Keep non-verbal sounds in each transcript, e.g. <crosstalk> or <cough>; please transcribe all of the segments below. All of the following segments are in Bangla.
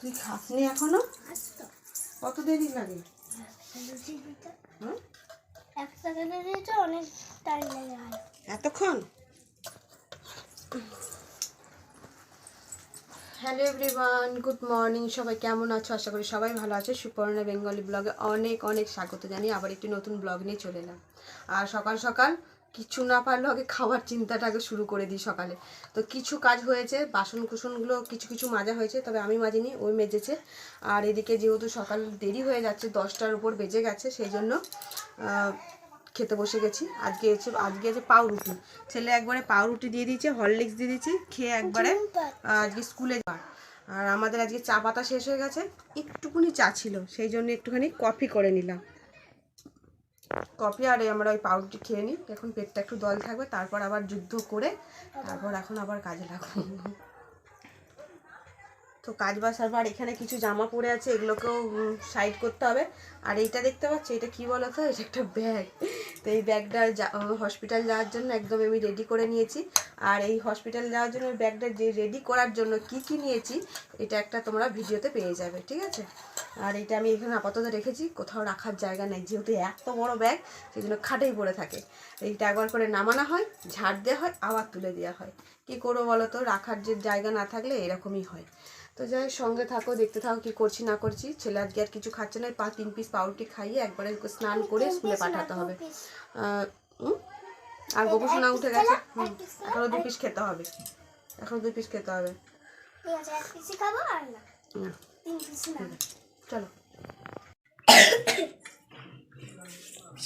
তুই খাসনি এখনও? কত দেরি লাগে অনেক টাইম লেগে এতক্ষণ? হ্যালো এভরিওয়ান গুড মর্নিং সবাই কেমন আছো? আশা করি সবাই ভালো আছে। সুপর্ণা বেঙ্গলি ব্লগে অনেক অনেক স্বাগত জানিয়ে আবার একটি নতুন ব্লগ নিয়ে চলে এলাম। আর সকাল সকাল কিছু না পারলে আগে খাওয়ার চিন্তাটা আগে শুরু করে দিই সকালে। তো কিছু কাজ হয়েছে বাসন কুসনগুলো কিছু কিছু মাজা হয়েছে তবে আমি মাজিনি ওই মেজেছে। আর এদিকে যেহেতু সকাল দেরি হয়ে যাচ্ছে দশটার উপর বেজে গেছে সেই জন্য খেতে বসে গেছি। আজকে হচ্ছে আজকে আছে পাউরুটি। ছেলে একবারে পাউরুটি দিয়ে দিয়েছে হরলিক্স দিয়ে দিয়েছি খেয়ে একবারে আজকে স্কুলে যাওয়ার। আর আমাদের আজকে চা পাতা শেষ হয়ে গেছে একটুকুনি চা ছিল সেই জন্য একটুখানি কফি করে নিলাম। কফি আর আমরা ওই পাউরুটি খেয়ে নিই। এখন পেটটা একটু দল থাকবে, তারপর আবার যুদ্ধ করে, তারপর এখন আবার কাজে লাগবো। তো কাজ বাস আর এখানে কিছু জামা পরে আছে, এগুলোকেও সাইড করতে হবে। আর এইটা দেখতে পাচ্ছি, এটা কি বলো তো <laughs> এটা একটা ব্যাগ তো এই ব্যাগটা হসপিটাল যাওয়ার জন্য একদম আমি রেডি করে নিয়েছি। আর এই হসপিটাল যাওয়ার জন্য ব্যাগটা যে রেডি করার জন্য কি কি নিয়েছি, এটা একটা তোমরা ভিডিওতে পেয়ে যাবে, ঠিক আছে? আর এটা আমি এখানে আপাতত রেখেছি, কোথাও রাখার জায়গা নেই, যেহেতু এত বড় ব্যাগ সেই জন্য খাটেই পড়ে থাকে। এইটা একবার করে নামানো হয়, ঝাড় দেওয়া হয়, আবার তুলে দেওয়া হয়। কি করব বলো তো রাখার যে জায়গা না থাকলে এরকমই হয়। তো যাই সঙ্গে থাকো, দেখতে থাকো কি করছি, না করছি। ছেলে আজকে আর কিছু খাচ্ছে না পাঁচ তিন পিস পাউরুটি খাইয়ে একবারে স্নান করে স্কুলে পাঠাতে হবে। আর গোপুসোনা উঠে গেছে। এখনও দু পিস খেতে হবে। এখনও দু পিস খেতে হবে। চলো।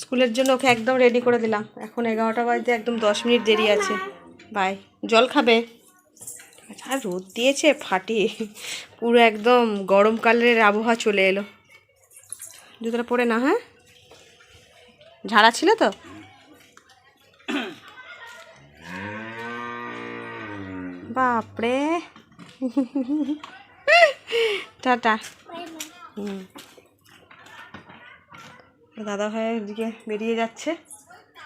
স্কুলের জন্য ওকে একদম রেডি করে দিলাম। এখন এগারোটা বাজতে একদম দশ মিনিট দেরি আছে। বাই জল খাবে? আর রোদ দিয়েছে ফাটিয়ে পুরো একদম গরমকালের আবহাওয়া চলে এলো। জুতোটা পরে না হ্যাঁ? ঝাড়া ছিল তো? বাপরে। টাটা। হুম। দাদা ভাই এদিকে বেরিয়ে যাচ্ছে।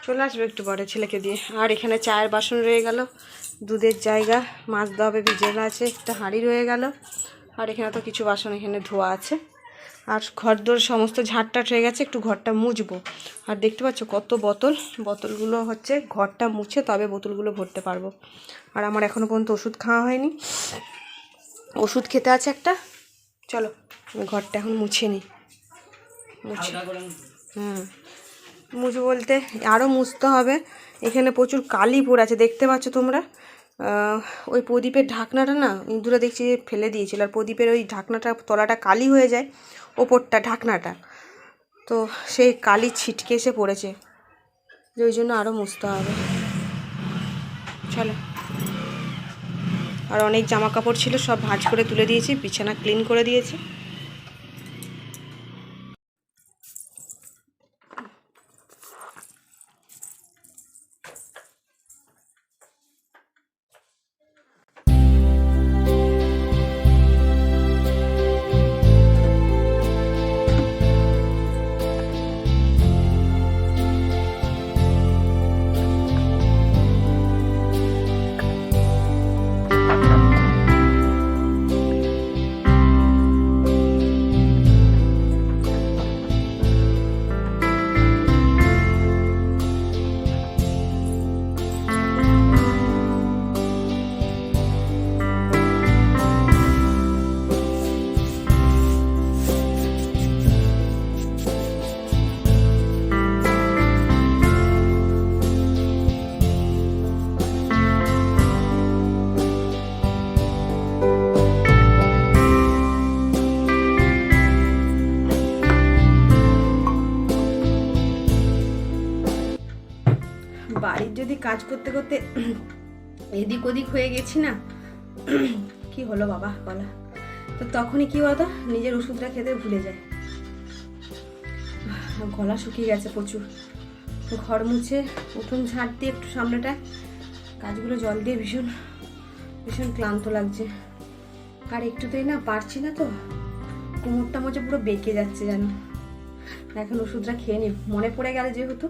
চলে আসবে একটু পরে ছেলেকে দিয়ে। আর এখানে চায়ের বাসন রয়ে গেল। দুধের জায়গা মাছ দেওয়া হবে ভিজেলা আছে একটা হাঁড়ি রয়ে গেল। আর এখানে তো কিছু বাসন এখানে ধোয়া আছে। আর ঘর দোর সমস্ত ঝাড়টাট হয়ে গেছে একটু ঘরটা মুছবো। আর দেখতে পাচ্ছ কত বোতল বোতলগুলো হচ্ছে ঘরটা মুছে তবে বোতলগুলো ভরতে পারব। আর আমার এখনও পর্যন্ত ওষুধ খাওয়া হয়নি। ওষুধ খেতে আছে একটা। চলো আমি ঘরটা এখন মুছে নিই। মুছে হুম মুছে বলতে আরও মুছতে হবে। এখানে প্রচুর কালি পড়ে আছে, দেখতে পাচ্ছ তোমরা? ওই প্রদীপের ঢাকনাটা না, ইঁদুরে দেখছি ফেলে দিয়েছিল, আর প্রদীপের ওই ঢাকনাটা, তলাটা কালি হয়ে যায়, ওপরটা ঢাকনাটা। তো সেই কালি ছিটকে এসে পড়েছে, যে ওই জন্য আরও মুছতে হবে। চলো। আর অনেক জামা কাপড় ছিল, সব ভাঁজ করে তুলে দিয়েছি, বিছানা ক্লিন করে দিয়েছি। কাজ করতে করতে এদিক ওদিক হয়ে গেছি না। কি হলো বাবা বলা। তো তখনই কি বলতো, নিজের ওষুধটা খেতে ভুলে যায়। গলা শুকিয়ে গেছে প্রচুর। ঘর মুছে উঠোন ঝাড় দিয়ে একটু সামনেটা কাজগুলো জল দিয়ে ভীষণ ভীষণ ক্লান্ত লাগছে। আর একটুতেই না পারছি না তো। কোমরটা মধ্যে পুরো বেঁকে যাচ্ছে যেন। এখন ওষুধটা খেয়ে নি মনে পড়ে গেলে যেহেতু।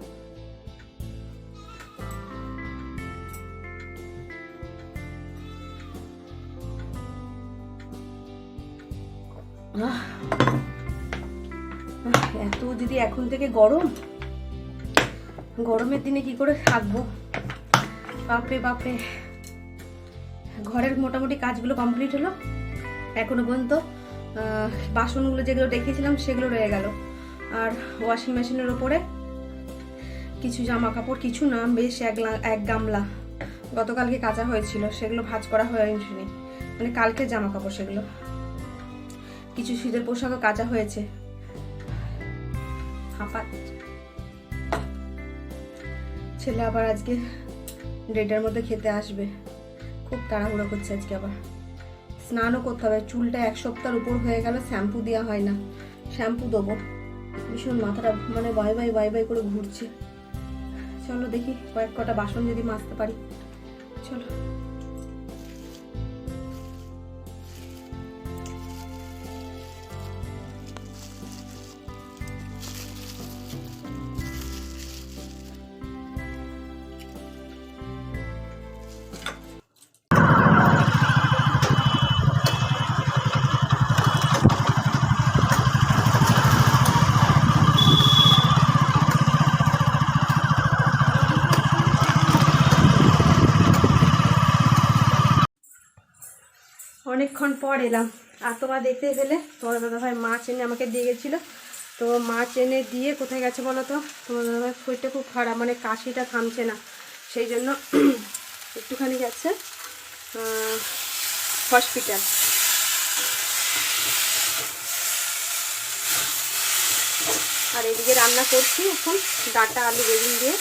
থেকে গরম? গরমের দিনে কি করে থাকব? বাপরে বাপরে। ঘরের মোটামুটি কাজগুলো কমপ্লিট হলো। এখনও পর্যন্ত বাসনগুলো যেগুলো রেখেছিলাম সেগুলো রয়ে গেল। আর ওয়াশিং মেশিনের ওপরে কিছু জামা কাপড় কিছু না, বেশ এক গামলা। গতকালকে কাঁচা হয়েছিল, সেগুলো ভাঁজ করা হয়নি। মানে কালকে জামা কাপড় সেগুলো। কিছু শীতের পোশাকও কাঁচা হয়েছে। হাঁপা ছেলে আবার আজকে দেড়টার মধ্যে খেতে আসবে। খুব তাড়াহুড়ো করছে আজকে আবার। স্নানও করতে হবে। চুলটা এক সপ্তাহের উপর হয়ে গেল, শ্যাম্পু দেওয়া হয় না। শ্যাম্পু দেবো। ভীষণ মাথাটা মানে বাই বাই বাই বাই করে ঘুরছে। চলো দেখি কয়েক কটা বাসন যদি মাজতে পারি। চলো। পর এলাম। আর তোমরা দেখতে পেলে, তোমার দাদাভাই মাছ এনে আমাকে দিয়ে গেছিল। তো মাছ এনে দিয়ে কোথায় গেছে বলো তো? তোমার দাদাভাই শরীরটা খুব খারাপ মানে কাশিটা থামছে না। সেই জন্য <clears throat> একটুখানি গেছে হসপিটাল আর এদিকে রান্না করছি এখন, ডাটা, আলু বেগুন দিয়ে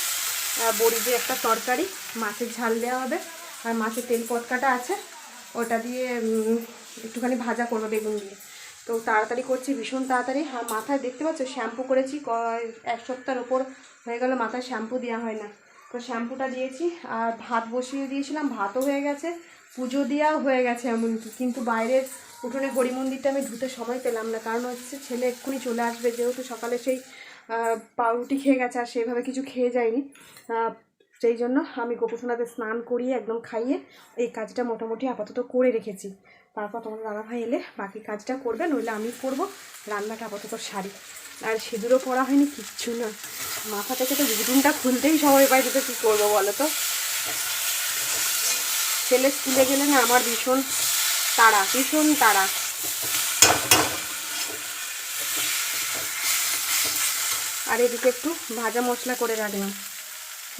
বড়ি দিয়ে একটা তরকারি। মাছের ঝাল দেওয়া হবে। আর মাছের তেল পটকাটা আছে। ওটা দিয়ে একটুখানি ভাজা করব বেগুন দিয়ে। তো তাড়াতাড়ি করছি ভীষণ তাড়াতাড়ি। আর মাথায় দেখতে পাচ্ছ? শ্যাম্পু করেছি এক সপ্তাহের ওপর হয়ে গেল, মাথায় শ্যাম্পু দেওয়া হয় না। তো শ্যাম্পুটা দিয়েছি, আর ভাত বসিয়ে দিয়েছিলাম, ভাতও হয়ে গেছে, পুজো দেওয়াও হয়ে গেছে এমনকি। কিন্তু বাইরের উঠোনে হরি মন্দিরটা আমি ধুতে সময় পেলাম না, কারণ হচ্ছে ছেলে এক্ষুনি চলে আসবে, যেহেতু সকালে সেই পাউরুটি খেয়ে গেছে, আর সেইভাবে কিছু খেয়ে যায়নি। সেই জন্য আমি গোপুসোনাতে স্নান করিয়ে একদম খাইয়ে এই কাজটা মোটামুটি আপাতত করে রেখেছি। তারপর তোমার দাদাভাই এলে বাকি কাজটা করবে, নইলে আমি করব রান্নাটা আপাতত সারি। আর সিঁদুরও পড়া হয়নি, কিচ্ছু না। মাথা থেকে তো ঘুটুনটা খুলতেই সবাই বাড়িতে তো কী করব বলো তো? ছেলে স্কুলে গেলে না আমার ভীষণ তাড়া ভীষণ তাড়া। আর এদিকে একটু ভাজা মশলা করে রাখলাম।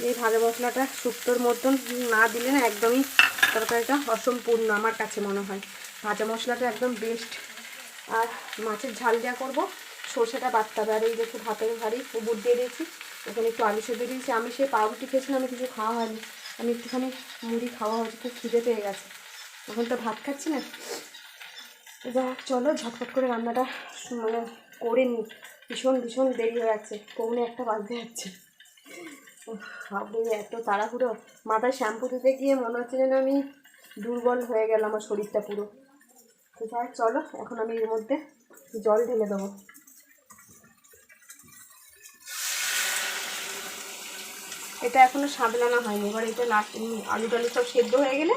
এই ভাজা মশলাটা শুক্তোর মতন না দিলে না একদমই তরকারিটা অসম্পূর্ণ, আমার কাছে মনে হয়। ভাজা মশলাটা একদম বেস্ট আর মাছের ঝাল দেওয়া করব সর্ষেটা বাটতে আর এই দেখো ভাতের ভারী উবুর দিয়ে দিয়েছি এখানে একটু আলু সেদ্ধ দিয়েছি। আমি সেই পাউরুটি খেয়েছিলাম আমি কিছু খাওয়া হয়নি। আমি একটুখানি মুড়ি খাওয়া হয়েছে খুব খিদে পেয়ে গেছে। এখন তো ভাত খাচ্ছি না। হোক, চলো ঝটপট করে রান্নাটা মানে করে নিই। ভীষণ ভীষণ দেরি হয়ে যাচ্ছে। কৌনে একটা বাজতে যাচ্ছে। এত তাড়াহুড়ো। মাথায় শ্যাম্পু দিতে গিয়ে মনে হচ্ছে যেন আমি দুর্বল হয়ে গেল আমার শরীরটা পুরো। তো যাই, চলো, এখন আমি এর মধ্যে জল ঢেলে দেবো। এটা এখনও সাদলানো হয়নি। এবার এটা লাস্ট আলু টালু সব সেদ্ধ হয়ে গেলে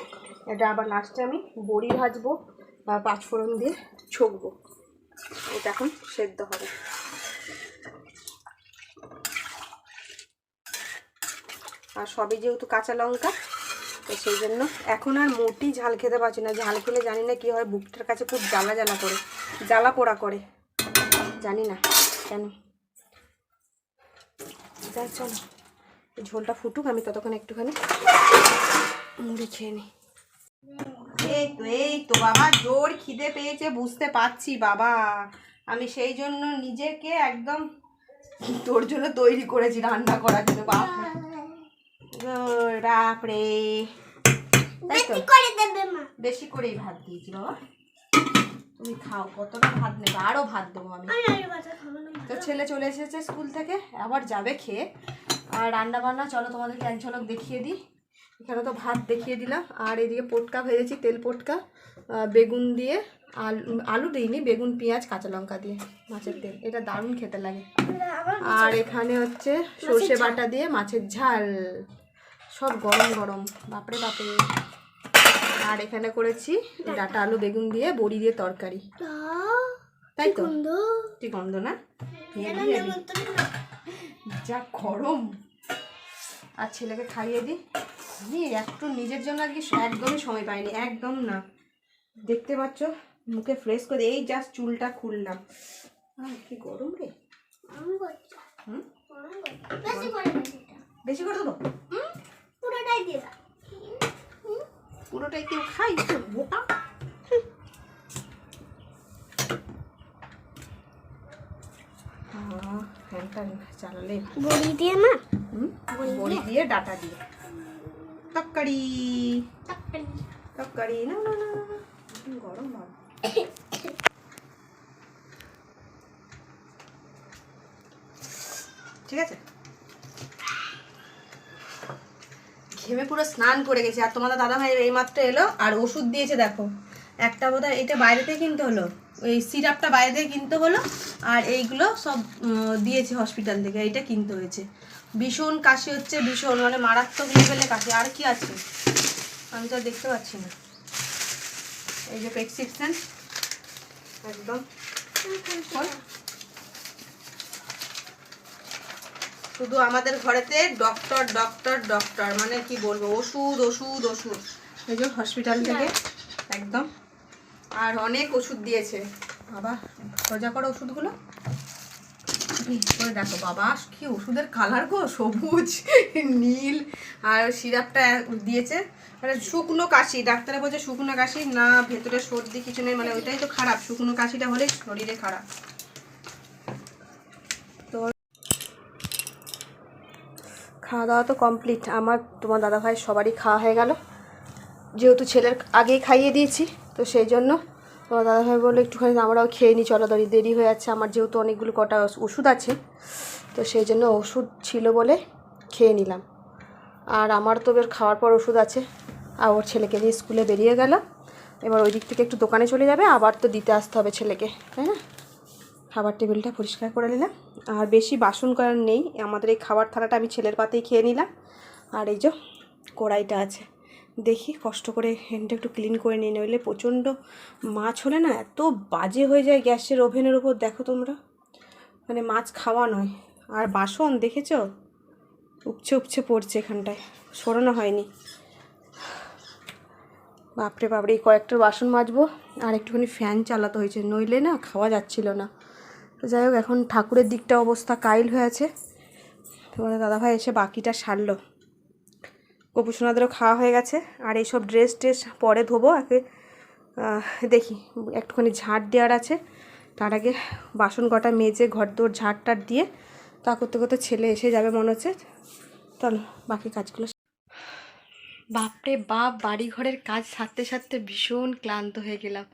এটা আবার লাস্টে আমি বড়ি ভাজবো বা পাঁচফোড়ন দিয়ে ছকবো। এটা এখন সেদ্ধ হবে। আর সবই যেহেতু কাঁচা লঙ্কা তো সেই জন্য এখন আর মোটি ঝাল খেতে পারছি না। ঝাল খেলে জানি না কি হয় বুকটার কাছে খুব জ্বালা জ্বালা করে জ্বালা পোড়া করে। জানি না কেন। যাই চলো। এই ঝোলটা ফুটুক আমি ততক্ষণ একটুখানি মুড়ি খেয়ে নিই। এই তো এই তো বাবা জোর খিদে পেয়েছে বুঝতে পারছি বাবা। আমি সেই জন্য নিজেকে একদম তোর জন্য তৈরি করেছি রান্না করার জন্য ও, বাপরে। বেশি করেই ভাত দিয়েছি বাবা। তুমি খাও কতটা ভাত নেবে আরও ভাত দেবো আমি। তো ছেলে চলে এসেছে স্কুল থেকে আবার যাবে খেয়ে। আর রান্না বান্না চলো তোমাদেরকে এক ঝলক দেখিয়ে দিই। এখানে তো ভাত দেখিয়ে দিলাম। আর এদিকে পটকা ভেজেছি তেল পটকা বেগুন দিয়ে। আলু আলু দিইনি বেগুন পেঁয়াজ কাঁচা লঙ্কা দিয়ে মাছের তেল। এটা দারুণ খেতে লাগে। আর এখানে হচ্ছে সর্ষে বাটা দিয়ে মাছের ঝাল। সব গরম গরম। বাপরে বাপরে। আর এখানে করেছি ডাটা আলু বেগুন দিয়ে বড়ি দিয়ে তরকারি। তাই তো? কি গন্ধ না? যা গরম। আর ছেলেকে খাইয়ে দিই আমি একটু নিজের জন্য আর কি একদমই সময় পাইনি একদম না। দেখতে পাচ্ছ মুখে ফ্রেশ করে এই জাস্ট চুলটা খুললাম। কি গরম রে। বেশি করে বেশি করে দেবো? হুম? পুরোটাই দিয়ে দাও। পুরোটাই কেউ খাই বোকা। ফ্যানটা চালালে। বড়ি দিয়ে না? বড়ি দিয়ে? ডাটা দিয়ে। চাপকানি। তরকারি। না গরম বাবা ঠিক আছে? ঘেমে পুরো স্নান করে গেছে। আর তোমাদের দাদা ভাই এইমাত্র এলো, আর ওষুধ দিয়েছে, দেখো। একটা বোধহয় এটা বাইরে থেকে কিনতে হলো। ওই সিরাপটা বাইরে থেকে কিনতে হলো, আর এইগুলো সব দিয়েছে হসপিটাল থেকে, এইটা কিনতে হয়েছে। ভীষণ কাশি হচ্ছে, ভীষণ মানে মারাত্মক লেভেলে কাশি। আর কি আছে? আমি তো দেখতে পাচ্ছি না। এই যে প্রেসক্রিপশন একদম বল। শুধু আমাদের ঘরেতে ডক্টর ডক্টর ডক্টর মানে কি বলব, ওষুধ ওষুধ ওষুধ। এই যে হসপিটাল থেকে একদম। আর অনেক ওষুধ দিয়েছে। বাবা, সোজা করো ওষুধগুলো। করে দেখো, বাবা, কি ওষুধের কালার গো, সবুজ, নীল, আর সিরাপটা দিয়েছে। মানে শুকনো কাশি, ডাক্তারে বলছে শুকনো কাশি, না, ভেতরে সর্দি কিছু নেই মানে ওইটাই তো খারাপ। শুকনো কাশিটা হলে শরীরে খারাপ। খাওয়া দাওয়া তো কমপ্লিট আমার, তোমার দাদা ভাই সবারই খাওয়া হয়ে গেল। যেহেতু ছেলের আগেই খাইয়ে দিয়েছি, তো সেই জন্য তোমার দাদা ভাই বলল, একটুখানি আমরাও খেয়ে নিই চলো দাঁড়িয়ে দেরি হয়ে যাচ্ছে। আমার যেহেতু অনেকগুলো কটা ওষুধ আছে, তো সেই জন্য ওষুধ ছিল বলে খেয়ে নিলাম। আর আমার তো বের খাওয়ার পর ওষুধ আছে। আর ওর ছেলেকে নিয়ে স্কুলে বেরিয়ে গেল এবার ওই দিক থেকে একটু দোকানে চলে যাবে। আবার তো দিতে আসতে হবে ছেলেকে, তাই না? খাবার টেবিলটা পরিষ্কার করে নিলাম। আর বেশি বাসন করার নেই, আমাদের এই খাবার থালাটা আমি ছেলের পাতেই খেয়ে নিলাম। আর এই যে কড়াইটা আছে, দেখি কষ্ট করে হ্যান্ডটা একটু ক্লিন করে নিয়ে নইলে প্রচণ্ড মাছ হলে না এত বাজে হয়ে যায় গ্যাসের ওভেনের উপর দেখো তোমরা। মানে মাছ খাওয়া নয়। আর বাসন দেখেছ? উপচে উপচে পড়ছে এখানটায়, সরানো হয়নি। বাপরে বাপরে, এই কয়েকটা বাসন মাজবো। আর একটুখানি ফ্যান চালাতে হয়েছে, নইলে না খাওয়া যাচ্ছিল না। তো যাই হোক, এখন ঠাকুরের দিকটা অবস্থা কাইল হয়ে আছে। তোমাদের দাদাভাই এসে বাকিটা সারলো। গোপুসোনাদেরও খাওয়া হয়ে গেছে। আর এইসব ড্রেস ট্রেস পরে ধোবো। একে দেখি, একটুখানি ঝাঁট দেওয়ার আছে। তার আগে বাসন কটা মেজে ঘর দৌড় ঝাঁট টাট দিয়ে তা করতে করতে ছেলে এসে যাবে মনে হচ্ছে। চলো, বাকি কাজগুলো বাপরে বাপ বাড়ি ঘরের কাজ সারতে সারতে ভীষণ ক্লান্ত হয়ে গেলাম।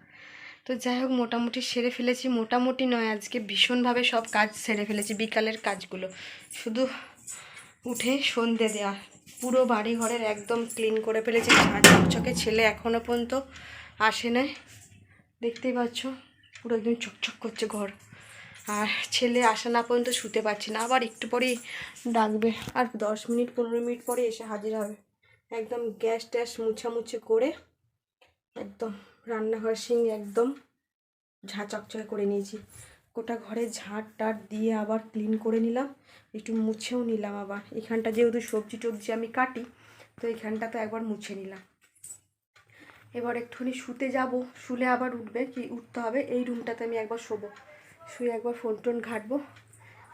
তো যাই হোক, মোটামুটি সেরে ফেলেছি। মোটামুটি নয়, আজকে ভীষণভাবে সব কাজ সেরে ফেলেছি, বিকালের কাজগুলো। শুধু উঠে সন্ধে দেওয়া পুরো বাড়ি ঘরের একদম ক্লিন করে ফেলেছি। চকচকে ছেলে এখনও পর্যন্ত আসে নাই। দেখতেই পাচ্ছ, পুরো একদম চকচক করছে ঘর। আর ছেলে আসা না পর্যন্ত শুতে পারছি না। আবার একটু পরেই ডাকবে। আর দশ মিনিট, পনেরো মিনিট পরে এসে হাজির হবে। একদম গ্যাস ট্যাস মুছামুছি করে একদম রান্নাঘর সিং একদম ঝাঁ চকচকে করে নিয়েছি। গোটা ঘরে ঝাঁট টাট দিয়ে আবার ক্লিন করে নিলাম। একটু মুছেও নিলাম আবার। এখানটা যেহেতু সবজি টবজি আমি কাটি, তো এখানটা তো একবার মুছে নিলাম। এবার একটুখানি শুতে যাব। শুলে আবার উঠবে কি, উঠতে হবে। এই রুমটাতে আমি একবার শোবো। শুয়ে একবার ফোন টোন ঘাটবো।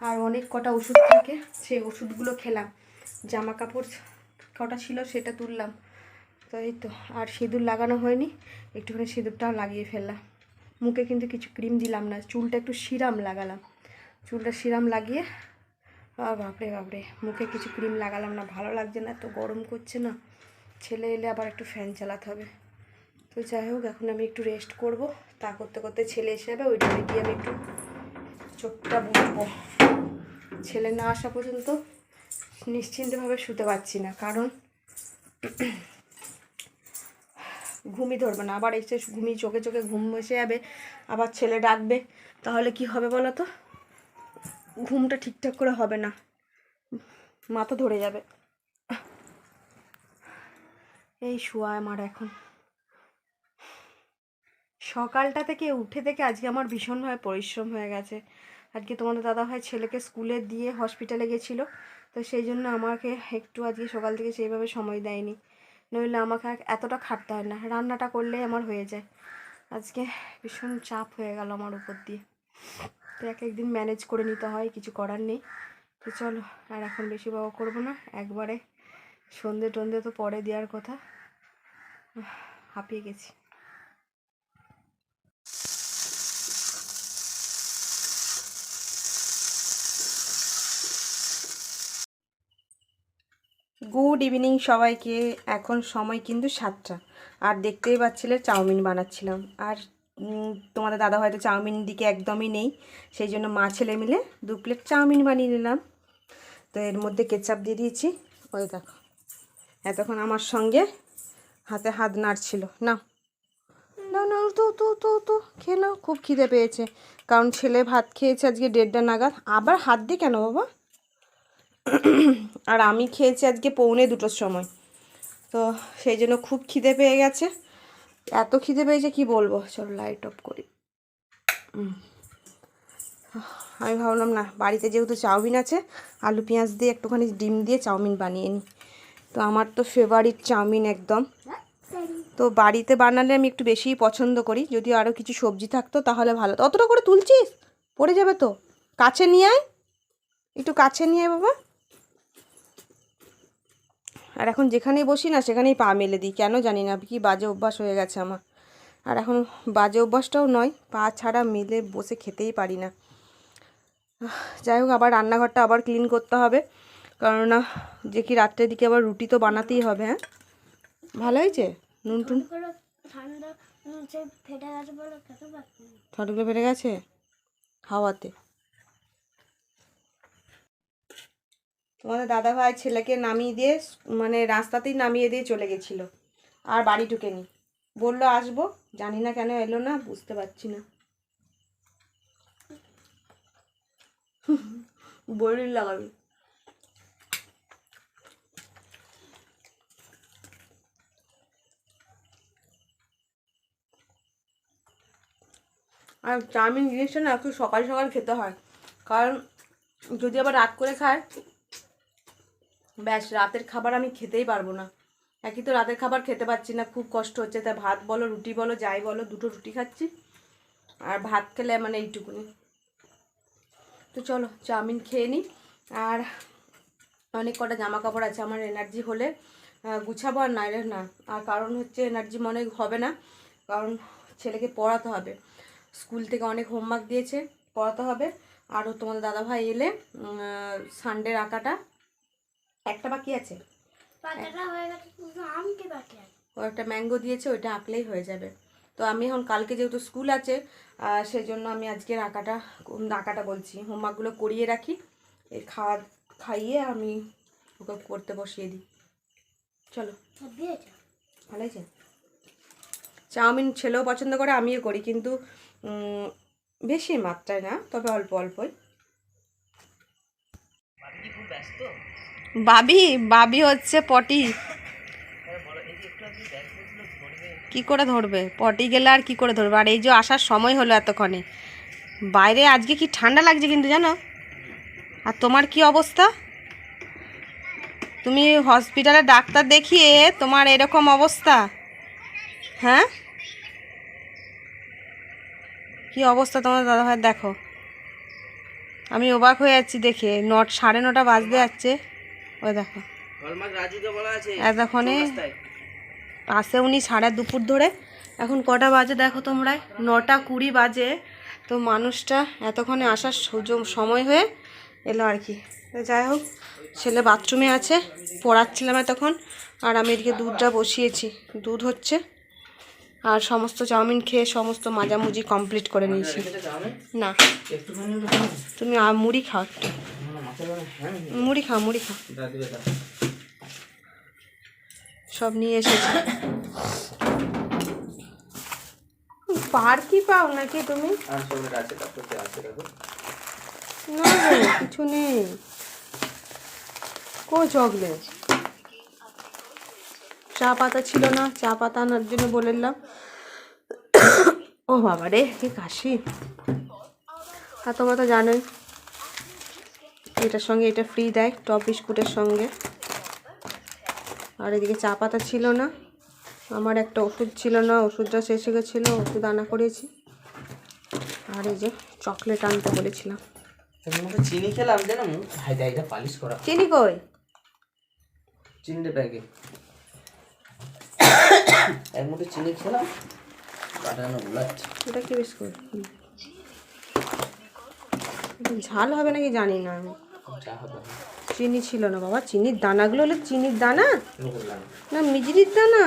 আর অনেক কটা ওষুধ থাকে, সেই ওষুধগুলো খেলাম। জামা কাপড় কটা ছিল সেটা তুললাম। তো এই তো, আর সিঁদুর লাগানো হয়নি। একটুখানি সিঁদুরটাও লাগিয়ে ফেললাম। মুখে কিন্তু কিছু ক্রিম দিলাম না, চুলটা একটু সিরাম লাগালাম। চুলটা সিরাম লাগিয়ে বাপরে বাপরে, মুখে কিছু ক্রিম লাগালাম না, ভালো লাগছে না তো গরম করছে না। ছেলে এলে আবার একটু ফ্যান চালাতে হবে। তো যাই হোক, এখন আমি একটু রেস্ট করব। তা করতে করতে ছেলে এসে যাবে, ওই টাইমে গিয়ে আমি একটু চোখটা বুঝব ছেলে না আসা পর্যন্ত নিশ্চিন্তভাবে শুতে পারছি না, কারণ ঘুমই ধরবে না। আবার এসে ঘুমিয়ে চোখে চোখে ঘুম এসে যাবে, আবার ছেলে ডাকবে। তাহলে কি হবে বলো তো? ঘুমটা ঠিকঠাক করে হবে না। মাথা ধরে যাবে। এই শোয়া আমার এখন। সকালটা থেকে উঠে থেকে আজকে আমার ভীষণভাবে পরিশ্রম হয়ে গেছে। আজকে তোমাদের দাদা ভাই ছেলেকে স্কুলে দিয়ে হসপিটালে গেছিল। তো সেই জন্য আমাকে একটু আজকে সকাল থেকে সেইভাবে সময় দেয়নি। নইলে আমাকে এতটা খাটতে হয় না। রান্নাটা করলে আমার হয়ে যায়। আজকে ভীষণ চাপ হয়ে গেল আমার উপর দিয়ে। তো এক একদিন ম্যানেজ করে নিতে হয়, কিছু করার নেই। তো চলো, আর এখন বেশি বড় করব না। একবারে সন্ধে টন্ধে তো পরে দেওয়ার কথা। হাঁপিয়ে গেছি। গুড ইভিনিং সবাইকে। এখন সময় কিন্তু সাতটা। আর দেখতেই পাচ্ছিলে চাউমিন বানাচ্ছিলাম। আর তোমাদের দাদা হয়তো চাউমিন দিকে একদমই নেই। সেই জন্য মা ছেলে মিলে দু প্লেট চাউমিন বানিয়ে নিলাম। তো এর মধ্যে কেচাপ দিয়ে দিয়েছি। ওই দেখো। এতক্ষণ আমার সঙ্গে হাতে হাত নাড়ছিল। না না তো তো তো তো খেয়ে খুব খিদে পেয়েছে। কারণ ছেলে ভাত খেয়েছে আজকে দেড়টা নাগাদ। আবার হাত দিয়ে কেন বাবা? আর আমি খেয়েছি আজকে পৌনে দুটোর সময়। তো সেই জন্য খুব খিদে পেয়ে গেছে। এত খিদে পেয়েছে কি বলব? চলো লাইট অফ করি। আমি ভাবলাম না, বাড়িতে যেহেতু চাউমিন আছে, আলু পেঁয়াজ দিয়ে একটুখানি ডিম দিয়ে চাউমিন বানিয়ে নিই। তো আমার তো ফেভারিট চাউমিন একদম। তো বাড়িতে বানালে আমি একটু বেশিই পছন্দ করি। যদি আরও কিছু সবজি থাকতো তাহলে ভালো। অতটা করে তুলছিস? পড়ে যাবে তো। কাছে নিয়ে আয়। একটু কাছে নিয়ে আয় বাবা। আর এখন যেখানেই বসি না সেখানেই পা মেলে দিই। কেন জানি না কি বাজে অভ্যাস হয়ে গেছে আমার। আর এখন বাজে অভ্যাসটাও নয় পা ছাড়া মেলে বসে খেতেই পারি না। যাই হোক আবার রান্নাঘরটা আবার ক্লিন করতে হবে। কেননা যে কি রাত্রের দিকে আবার রুটি তো বানাতেই হবে হ্যাঁ? ভালো হয়েছে? নুন টুন ঠান্ডা ফেটে গেছে? বলে খেতে পারছি না। ঠটগুলো বেড়ে গেছে হাওয়াতে তোমাদের দাদা ভাই ছেলেকে নামিয়ে দিয়ে মানে রাস্তাতেই নামিয়ে দিয়ে চলে গেছিল। আর বাড়ি ঢুকেনি। বলল, আসব। জানি না কেন এলো না, বুঝতে পারছি না। বড়ি লাগাবি। আর চাউমিন জিনিসটা না একটু সকাল সকাল খেতে হয়। কারণ যদি আবার রাত করে খায় ব্যাস, রাতের খাবার আমি খেতেই পারব না। একই তো রাতের খাবার খেতে পারছি না, খুব কষ্ট হচ্ছে। তাই ভাত বলো, রুটি বলো, যাই বলো, দুটো রুটি খাচ্ছি। আর ভাত খেলে মানে এইটুকুনি। তো চলো, চাউমিন খেয়ে নিই আর অনেক কটা জামা কাপড় আছে আমার এনার্জি হলে গুছাবো আর নাইলে না। আর কারণ হচ্ছে এনার্জি মনে হবে না, কারণ ছেলেকে পড়াতে হবে। স্কুল থেকে অনেক হোমওয়ার্ক দিয়েছে, পড়াতে হবে। আরও তোমাদের দাদাভাই এলে সানডের আঁকাটা একটা বাকি আছে? হয়ে একটা ম্যাঙ্গো দিয়েছে ওইটা আঁকলেই হয়ে যাবে। তো আমি এখন কালকে যেহেতু স্কুল আছে সেই জন্য আমি আজকের আঁকাটা আঁকাটা বলছি। হোমওয়ার্কগুলো করিয়ে রাখি। এই খাওয়া খাইয়ে আমি ওকে করতে বসিয়ে দিই। চলো। ভালো আছে চাউমিন ছেলেও পছন্দ করে আমিও করি কিন্তু বেশি মাত্রায় না তবে অল্প অল্পই। বাবি বাবি হচ্ছে পটি। কি করে ধরবে? পটি গেলে আর কি করে ধরবে? আর এই যে আসার সময় হলো এতক্ষণে। বাইরে আজকে কি ঠান্ডা লাগছে কিন্তু জানো? আর তোমার কি অবস্থা? তুমি হসপিটালে ডাক্তার দেখিয়ে তোমার এরকম অবস্থা? হ্যাঁ? কি অবস্থা তোমার দাদা ভাই দেখো। আমি অবাক হয়ে যাচ্ছি দেখে। নট সাড়ে নটা বাজতে যাচ্ছে। ওই দেখো। এতক্ষণে আসে উনি সাড়ে দুপুর ধরে। এখন কটা বাজে দেখো তোমরা নটা কুড়ি বাজে। তো মানুষটা এতক্ষণে আসার সুযোগ- সময় হয়ে এলো আর কি। যাই হোক ছেলে বাথরুমে আছে পড়াচ্ছিলাম এতক্ষণ। আর আমি এদিকে দুধটা বসিয়েছি। দুধ হচ্ছে। আর সমস্ত চাউমিন খেয়ে সমস্ত মাজামুজি কমপ্লিট করে নিয়েছি। না? তুমি মুড়ি খাও একটু। মুড়ি খাও মুড়ি খাও সব নিয়ে এসেছি। পার কি পাও নাকি তুমি? না কিছু নেই। কো চকলেট চা পাতা ছিল না চা পাতা আনার জন্য বললাম ও বাবা রে কি কাশি। আর তোমরা তো জানোই। এটার সঙ্গে এটা ফ্রি দেয় টপ বিস্কুটের সঙ্গে। আর এদিকে চা পাতা ছিল না। আমার একটা ওষুধ ছিল না ওষুধটা শেষ হয়ে গেছিল ওষুধ আনা করেছি। আর এই যে চকলেট আনতে বলেছিলাম। চিনি খেলাম দাই পালিশ করা। চিনি কই? চিনিটা ব্যাগে। এর মধ্যে চিনি খেলাম কাটানো গুলাচ্ছে এটা কি বিস্কুট। ঝাল হবে নাকি জানি না আমি। চিনি ছিল না বাবা চিনির দানাগুলো হলো চিনির দানা? না মিজরির দানা?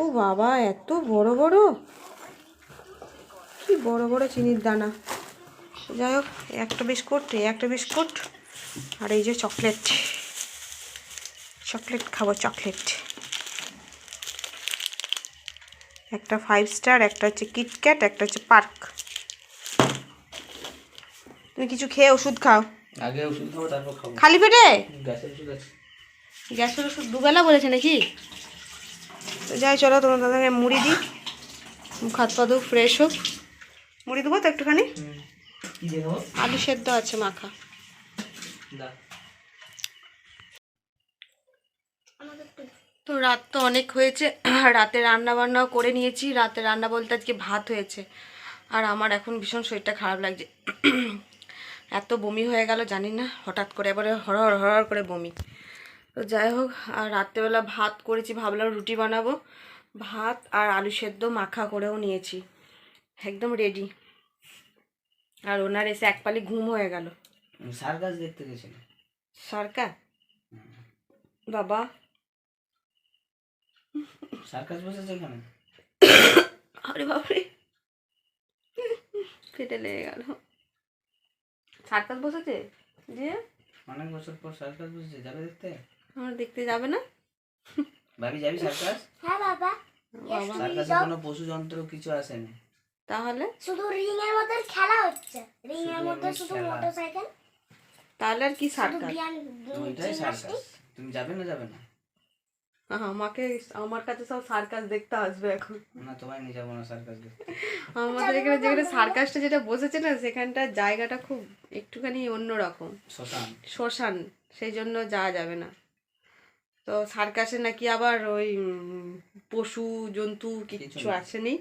ও বাবা এত বড় বড়? কি বড় বড় চিনির দানা? যাই হোক একটা বিস্কুট একটা বিস্কুট আর এই যে চকলেট। চকলেট খাব চকলেট। একটা ফাইভ স্টার একটা হচ্ছে কিটক্যাট একটা হচ্ছে পার্ক তুমি কিছু খেয়ে ওষুধ খাও। আগে ওষুধ খাব তারপর খাব। খালি পেটে? গ্যাসের ওষুধ আছে। গ্যাসের ওষুধ দুবেলা বলেছে নাকি? তো যাই চলো তোমার দাদাকে মুড়ি দিই। মুখ হাত পা ধুক ফ্রেশ হোক। মুড়ি দেবো তো একটুখানি? আলু সেদ্ধ আছে মাখা। তো রাত তো অনেক হয়েছে রাতে রান্না বান্নাও করে নিয়েছি। রাতে রান্না বলতে আজকে ভাত হয়েছে। আর আমার এখন ভীষণ শরীরটা খারাপ লাগছে। এত বমি হয়ে গেল জানি না হঠাৎ করে এবারে হরহর হরহর করে বমি। তো যাই হোক আর রাত্রেবেলা ভাত করেছি ভাবলাম রুটি বানাবো। ভাত আর আলু সেদ্ধ মাখা করেও নিয়েছি একদম রেডি আর ওনার এসে এক পালি ঘুম হয়ে গেল। সার্কাস দেখতে গেছিলাম সরকার বাবা। সার্কাস বসেছে এখানে আরে বাপরে। ফেটে লেগে গেল। সার্কাস বসেছে দিয়ে অনেক বছর পর সার্কাস বসেছে যাবে দেখতে? আমরা দেখতে যাবে না? ভাবি যাবি সার্কাস হ্যাঁ বাবা। সার্কাসে কোনো পশু যন্ত্র কিছু আসেনি। তাহলে? শুধু রিং এর মধ্যে খেলা হচ্ছে। রিং এর মধ্যে শুধু মোটরসাইকেল। তাহলে আর কি শুধু সার্কাস ওইটাই সার্কাস তুমি যাবে না যাবে না? আমাকে আমার কাছে সব সার্কাস দেখতে আসবে এখন। না তোমায় নিয়ে যাব না সার্কাস দেখতে। আমাদের এখানে যেখানে সার্কাসটা যেটা বসেছে না সেখানটার জায়গাটা খুব একটুখানি অন্যরকম। শ্মশান। শ্মশান সেই জন্য যাওয়া যাবে না। তো সার্কাসে নাকি আবার ওই পশু জন্তু কিচ্ছু নেই। আসেনি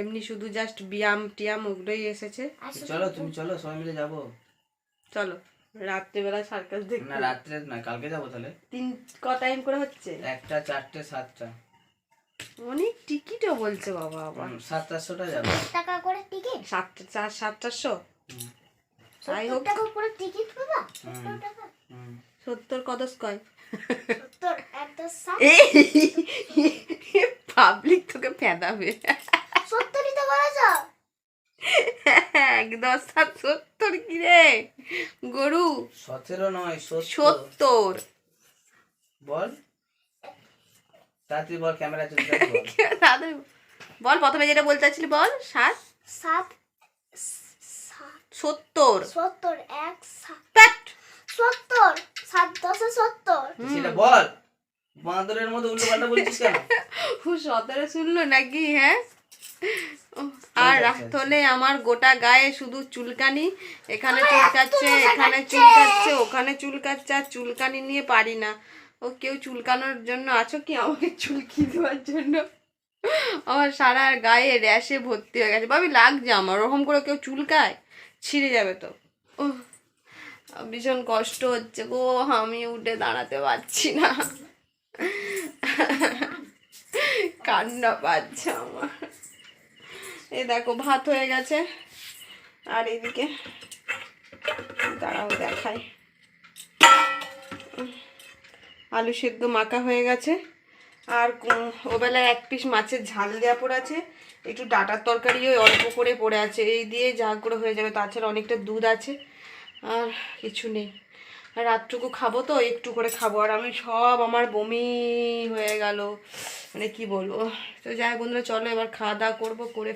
এমনি শুধু জাস্ট ব্যায়াম টিয়াম ওগুলোই এসেছে। চলো তুমি চলো সবাই মিলে যাব। চলো। রাত্রেবেলা সার্কাস না রাত্রে না কালকে যাব তাহলে। তিন ক টাইম করে হচ্ছে? একটা চারটে সাতটা। অনেক টিকিটও বলছে বাবা আবার সাত আটশোটা যাবে। টাকা করে টিকিট সাতটা চার সাতটাশো তাই হোক টাকা করে টিকিট বাবা? সত্তর টাকা? হুম। সত্তর কদস কয়? সত্তর পাবলিক তোকে ফেদাবে। সত্তরই তো বলেছ <laughs> এক দশ সাত সত্তর কি রে? গরু? সতেরো নয় সত্তর। বল। তাড়াতাড়ি বল ক্যামেরা চলছে বল। তাদের বল প্রথমে যেটা বলতে চাচ্ছিলি বল সাত? সাত। সাত। সত্তর। সত্তর এক সাত। সত্তর। সাত দশে সত্তর। সেটা বল। বাঁদরের মধ্যে উল্টো পাল্টা বলছিস কেন? <laughs> সতেরো শুনলো নাকি হ্যাঁ? আর রাত হলে আমার গোটা গায়ে শুধু চুলকানি। এখানে চুলকাচ্ছে এখানে চুলকাচ্ছে ওখানে চুলকাচ্ছে আর চুলকানি নিয়ে পারি না। ও কেউ চুলকানোর জন্য আছো কি? আমাকে চুলকি দেওয়ার জন্য। আমার সারা গায়ে র্যাশে ভর্তি হয়ে গেছে। ভাবি লাগছে আমার ওরকম করে কেউ চুলকায়? ছিঁড়ে যাবে তো। ও ভীষণ কষ্ট হচ্ছে গো আমি উঠে দাঁড়াতে পারছি না। কান্না পাচ্ছে আমার। এই দেখো, ভাত হয়ে গেছে। আর এদিকে দাঁড়াও, দেখাই। আলু সেদ্ধ মাখা হয়ে গেছে। আর ওবেলায় এক পিস মাছের ঝাল দেওয়া পড়ে আছে। একটু ডাটার তরকারি ওই অল্প করে পড়ে আছে। এই দিয়ে যা করে হয়ে যাবে, তাছাড়া অনেকটা দুধ আছে। আর কিছু নেই। রাতটুকু খাব তো, একটু করে খাব। আর আমি সব আমার বমি হয়ে গেল। মানে কি বলব? তো যাই বন্ধুরা, চলো এবার খাওয়া দাওয়া করব, করে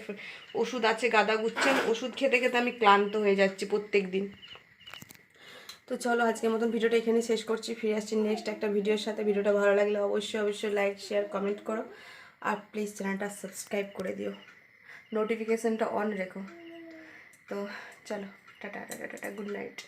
ওষুধ আছে, গাদা গুচ্ছে। ওষুধ খেতে খেতে আমি ক্লান্ত হয়ে যাচ্ছি প্রত্যেক দিন। তো চলো আজকের মতন ভিডিওটা এখানে শেষ করছি। ফিরে আসছি নেক্সট একটা ভিডিওর সাথে। ভিডিওটা ভালো লাগলে অবশ্যই অবশ্যই লাইক শেয়ার কমেন্ট করো। আর প্লিজ চ্যানেলটা সাবস্ক্রাইব করে দিও। নোটিফিকেশানটা অন রেখো। তো চলো, tata tata tata good night